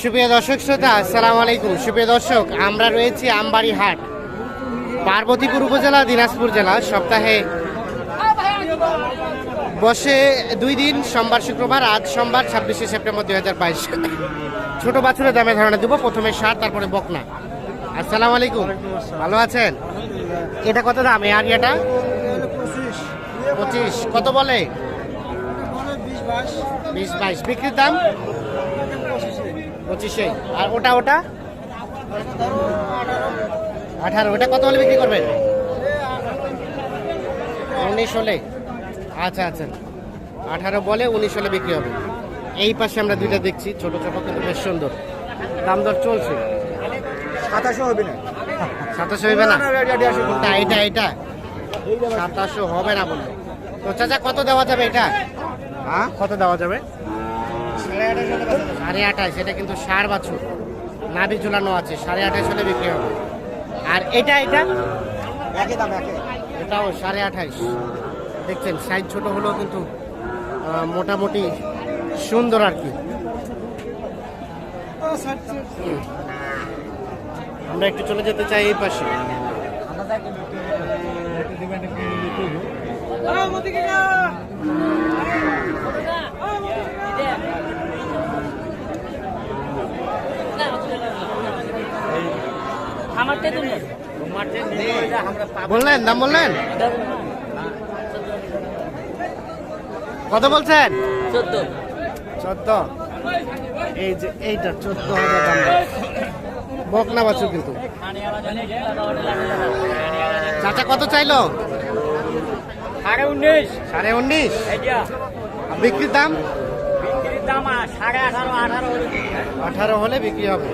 সুপ্রিয় দর্শক শ্রোতা আসসালামু আলাইকুম। সুপ্রিয় দর্শক আমরা রয়েছি আমবাড়ি হাট পার্বতীপুর উপজেলা দিনাজপুর জেলা। সপ্তাহে বসে দুই দিন সোমবার শুক্রবার আজ সোমবার ছাব্বিশে সেপ্টেম্বর দুই হাজার বাইশ। ছোটো বাছুরের দামে ধারণা দেবো প্রথমে সার তারপরে বকনা। আসসালামু আলাইকুম। ভালো আছেন? এটা কত দাম? এই আরিয়াটা? পঁচিশ। কত বলে? বিশ বাইশ। বিক্রির দাম? পঁচিশে। আর ওটা ওটা? আঠারো। ওটা কত হলে বিক্রি করবেন? উনিশ হলে। আচ্ছা আচ্ছা। আঠারো বলে উনিশ হলে বিক্রি হবে। এই পাশে আমরা দুইটা দেখছি ছোট ছোট কিন্তু বেশ সুন্দর। দাম দর চলছে। সাতাশো হবে না। সাতাশো হইবে না? কোনটা এটা এটা? সাতাশো হবে না বলল তো চাচা কত দেওয়া যাবে এটা? হ্যাঁ? কত দেওয়া যাবে? সাড়ে আঠাশ এটা কিন্তু সার বাছুর। নাভি ঝুলানো আছে সাড়ে আঠাশ হলে বিক্রি হবে। আর এটা এটা? এটাও সাড়ে আঠাইশ দেখছেন সাইজ ছোট হলেও কিন্তু মোটামুটি সুন্দর আর কি। আমরা একটু চলে যেতে চাই এই পাশে। আমারটা বললেন দাম বললেন? কত বলছেন? চোদ্দ। চোদ্দ। এই যে এইটা চোদ্দ হাজার দাম। বকনা বাছুর কিন্তু। চাচা কত চাইলো? সাড়ে উনিশ। সাড়ে উনিশ? বিক্রির দাম? বিক্রির দাম সাড়ে আঠারো আঠারো আঠারো হলে বিক্রি হবে।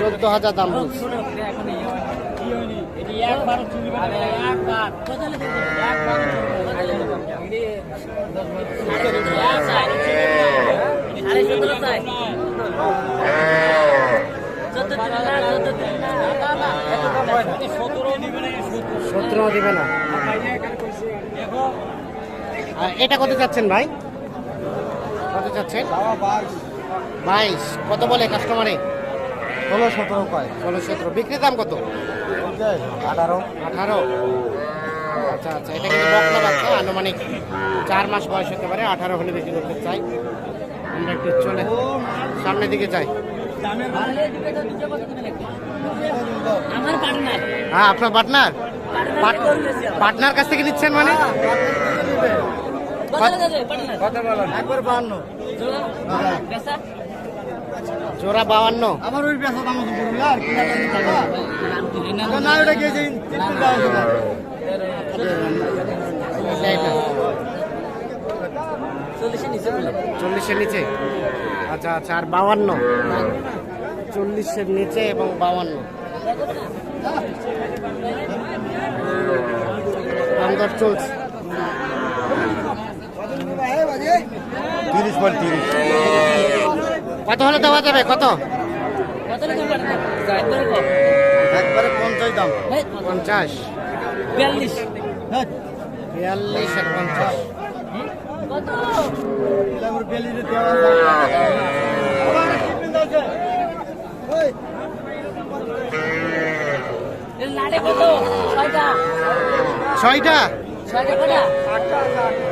চোদ্দ হাজার দাম সতেরো দিবে না, এটা কত চাচ্ছেন ভাই? কত চাচ্ছেন? বাইশ। কত বলে কাস্টমারে ষোলো সতেরো কয়? ষোলো সতেরো। বিক্রির দাম কত? আঠারো। আঠারো। আচ্ছা আচ্ছা এটা কিন্তু বকনা বাচ্চা আনুমানিক চার মাস বয়স হতে পারে আঠারো হলে বিক্রি করতে চাই। আমরা একটু চলে সামনের দিকে যাই। পার্টনার। হ্যাঁ আপনার পার্টনার? পার্টনার কাছ থেকে নিচ্ছেন মানে? কত পার্টনার কত বলেন একবার বাহান্ন জোড়া বাউান্ন। আমার ওই দাম পড়বে আর কি তুলি না। না ওটা চল্লিশের নিচে। আচ্ছা আচ্ছা আর বাউান্ন। চল্লিশের নিচে এবং বাউান্ন। দাম দর চলছে। তিরিশ পঁয়ত্রিশ কত হলে দেওয়া যাবে? কত? একবারে পঞ্চাশ দাম। পঞ্চাশ। বিয়াল্লিশ। বিয়াল্লিশ আর পঞ্চাশ। ছয়টা। ছয়টা?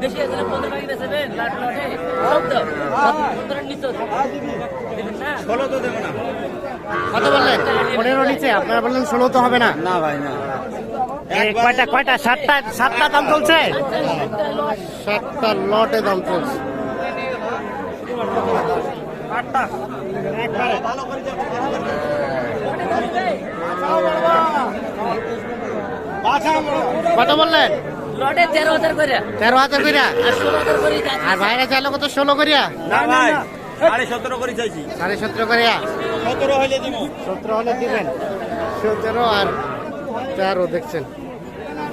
বেশি আছে পনেরো টাকা বেচবেন লাট লটে সব তো। পনেরো নিচে ষোলো তো দেবো না। কত বললেন? পনেরো নিচে আপনারা বললেন ষোলো তো হবে না। না ভাই না। কয়টা কয়টা? সাতটা সাতটা দাম চলছে? সাতটা লটে দাম চলছে। কত বললেন? লটে তেরো হাজার করে। তেরো হাজার করিয়া আর ষোলো হাজার করে আর বাইরে চাইলে কত? ষোলো করিয়া? না ভাই সাড়ে সতেরো করে চাইছি। সাড়ে সতেরো করিয়া? সতেরো হইলে দিব। সতেরো হলে দিবেন। সতেরো আর তেরো দেখছেন।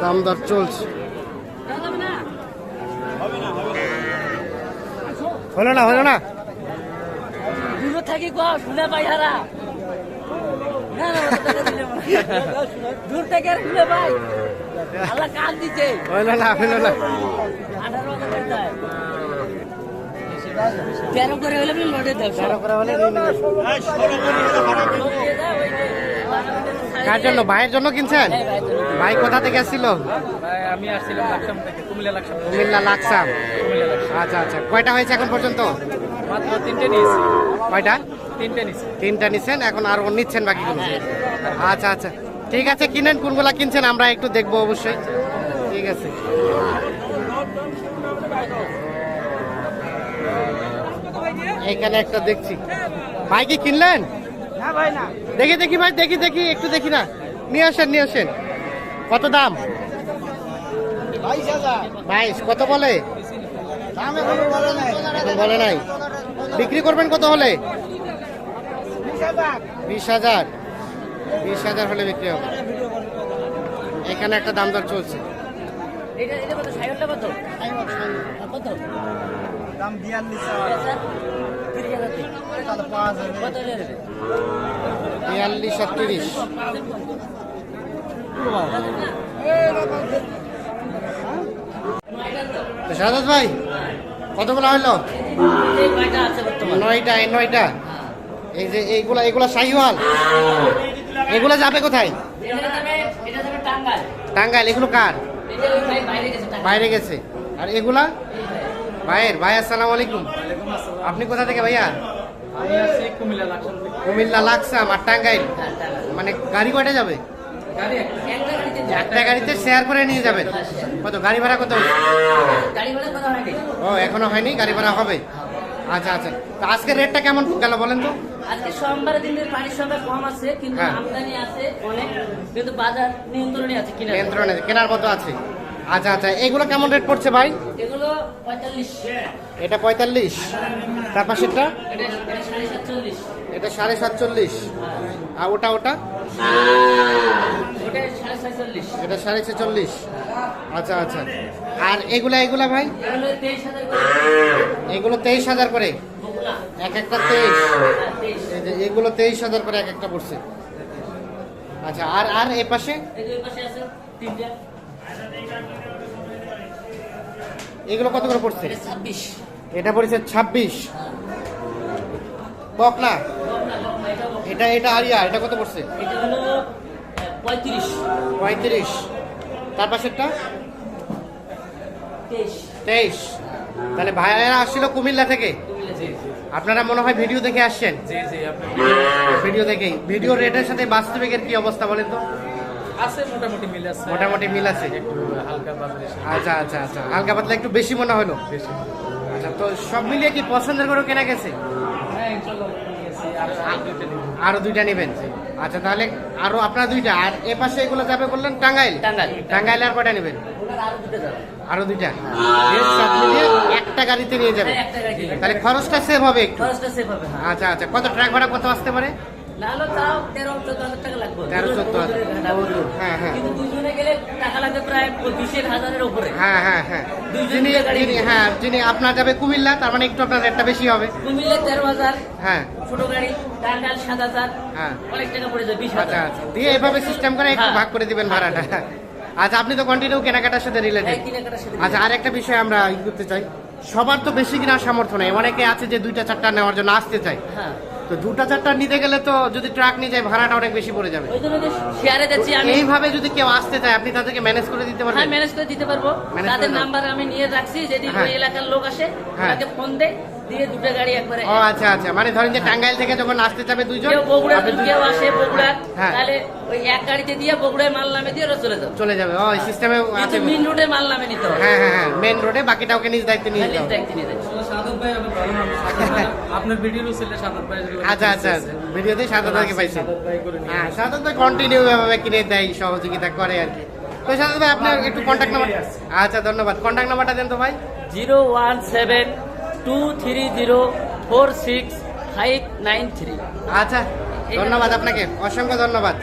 দাম দর চলছে। হলো না হলো না? দূরে থাকি গো শুনে পাই হারা। দূর থেকে আর শুনে পাই। তেরো করে হলে আপনি দেব। তেরো করে হলে কার জন্য? ভাইয়ের জন্য কিনছেন? ভাই কোথা থেকে আসছিল? আমি আসছিলাম লাকসাম থেকে কুমিল্লা লাকসাম কুমিল্লা লাকসাম। আচ্ছা আচ্ছা। কয়টা হয়েছে এখন পর্যন্ত? মাত্র তিনটে নিয়েছি। কয়টা? তিনটে নিয়েছি। তিনটা নিচ্ছেন এখন আর নিচ্ছেন বাকিগুলো। আচ্ছা আচ্ছা। ঠিক আছে কিনেন কোনগুলা কিনছেন আমরা একটু দেখব অবশ্যই। ঠিক আছে। এখানে একটা দেখছি। ভাই কি কিনলেন? না ভাই না। দেখি দেখি ভাই দেখি দেখি একটু দেখি না। নিয়ে আসেন নিয়ে আসেন। কত দাম? বাইশ কত বলে? বলে নাই। বিক্রি করবেন কত হলে? বিশ হাজার। বিশ হাজার হলে বিক্রি হবে। এখানে একটা দাম দর চলছে। এটা এটা কত? সাইকেলটা কত? কত? দাম বিয়াল্লিশ আর তিরিশ। সাদাত ভাই কতগুলো আছে নয়টা এই নয়টা। এই যে এইগুলা এইগুলা শাহিওয়াল এগুলা যাবে কোথায়? টাঙ্গাইল। টাঙ্গাইল এগুলো কার? বাইরে গেছে টাঙ্গাইল। বাইরে গেছে। আর এগুলা? ভাইয়ের ভাই আসসালামু আলাইকুম। আপনি কোথা থেকে ভাইয়া? কুমিল্লা লাকসাম থেকে। কুমিল্লা লাকসাম আর টাঙ্গাইল। হ্যাঁ, মানে গাড়ি কয়টা যাবে? একটা। গাড়িতে যাবে। একটা গাড়িতে শেয়ার করে নিয়ে যাবেন। কত? গাড়ি ভাড়া কত? গাড়ি ভাড়া কত ও এখনও হয়নি? গাড়ি ভাড়া হবে। আচ্ছা আচ্ছা। তো আজকে রেটটা কেমন গেল বলেন তো? আজকে সোমবারের দিনের পানির সংখ্যা কম আছে কিন্তু হ্যাঁ। আমদানি আছে অনেক কিন্তু বাজার নিয়ন্ত্রণে আছে কিনা নিয়ন্ত্রণে কেনার মতো আছে। আচ্ছা আচ্ছা। এগুলো কেমন রেট পড়ছে ভাই? এগুলো পঁয়তাল্লিশ। এটা পঁয়তাল্লিশ। তার পাশেরটা? এটা এটা সাড়ে সাতচল্লিশ। এটা সাড়ে সাতচল্লিশ। আর ওটা ওটা? এটা সাড়ে ছেচল্লিশ আচ্ছা আচ্ছা। আর এগুলা এগুলা ভাই? এগুলো তেইশ হাজার করে। এক একটা তেইশ। এগুলো তেইশ হাজার করে এক একটা পড়ছে। আচ্ছা আর আর এ পাশে? এগুলো কত করে পড়ছে? ছাব্বিশ এটা পড়েছে ছাব্বিশ। বগুলা, এটা। এটা আরিয়া এটা কত পড়ছে? এটা পঁয়ত্রিশ। পঁয়ত্রিশ। তার পাশেরটা? তেইশ। তাহলে ভাইয়েরা আসছিল কুমিল্লা থেকে? আপনারা মনে হয় ভিডিও দেখে আসছেন? ভিডিও দেখেই। ভিডিও রেটের সাথে বাস্তবিকের কি অবস্থা বলেন তো? আছে মোটামুটি মিল আছে। মোটামুটি মিল আছে। হালকা আচ্ছা আচ্ছা আচ্ছা। হালকা পাতলা একটু বেশি মনে হলো? আচ্ছা তো সব মিলিয়ে কি পছন্দের করে কেনা গেছে? হ্যাঁ আরও দুইটা নেবেন? আচ্ছা তাহলে আরও আপনার দুইটা। আর এ পাশে এগুলো যাবে বললেন টাঙ্গাইল? টাঙ্গাইল। টাঙ্গাইল আর কয়টা নেবেন? আরও যাবে। দুইটা। একটা গাড়িতে নিয়ে যাবেন হ্যাঁ, তাহলে খরচটা সেভ হবে একটু। হ্যাঁ। আচ্ছা আচ্ছা কত ট্রাক ভাড়া কত আসতে পারে? তেরো চোদ্দ হ্যাঁ হ্যাঁ। হ্যাঁ হ্যাঁ হ্যাঁ। যিনি হ্যাঁ যিনি আপনার যাবে কুমিল্লা তার মানে একটু আপনার রেটটা বেশি হবে। কুমিল্লা তেরো হাজার। হ্যাঁ। ছোট গাড়ি। টাঙ্গাল সাত হাজার হ্যাঁ। অনেক টাকা পড়ে যায় বিশ হাজার। দিয়ে এভাবে সিস্টেম করে একটু হ্যাঁ। ভাগ করে দিবেন ভাড়াটা। আচ্ছা আপনি তো কন্টিনিউ কেনাকাটার সাথে রিলেটেড আচ্ছা আর একটা বিষয় আমরা ই করতে চাই। সবার তো বেশি কেনার সামর্থ্য নেই। অনেকে আছে যে দুইটা চারটা নেওয়ার জন্য আসতে চায়। হ্যাঁ। তো দুটা চারটা নিতে গেলে তো যদি ট্রাক নিয়ে যায় ভাড়াটা অনেক বেশি পড়ে যাবে। শেয়ারে যাচ্ছি আমি এইভাবে যদি কেউ আসতে চায় আপনি তাদেরকে ম্যানেজ করে দিতে হ্যাঁ পারবেন ম্যানেজ করে দিতে পারব। তাদের নাম্বার আমি নিয়ে রাখছি যদি হ্যাঁ। ওই এলাকার লোক আসে হ্যাঁ। তাকে ফোন দেয় দিয়ে দুটো গাড়ি একবারে ও আচ্ছা আচ্ছা। মানে ধরেন যে টাঙ্গাইল থেকে যখন আসতে যাবে দুইজন বগুড়া কেউ আসে বগুড়া হ্যাঁ। তাহলে ওই এক গাড়িতে দিয়ে বগুড়ায় মাল নামে দিয়ে ওরা চলে যাবে। চলে যাবে। ও সিস্টেমে আছে। মেন রোডে মাল নামে নিতে হবে। হ্যাঁ হ্যাঁ হ্যাঁ। মেন রোডে বাকিটা ওকে নিজ দায়িত্বে নিয়ে যেতে খালি হবে। সাদত ভাই আপনার ভিডিও ছিল সাদত ভাই আচ্ছা আচ্ছা ভিডিওতে সাদা দাকে পাইছেন সাদত ভাই করে হ্যাঁ কন্টিনিউ ভাবে কিনে দেয় সহযোগিতা করে আর কি। তো ভাই আপনার একটু কন্ট্যাক্ট নাম্বার আচ্ছা ধন্যবাদ। কন্ট্যাক্ট নাম্বারটা দেন তো ভাই। Zero one seven two three zero four six five nine three আচ্ছা ধন্যবাদ আপনাকে। অসংখ্য ধন্যবাদ।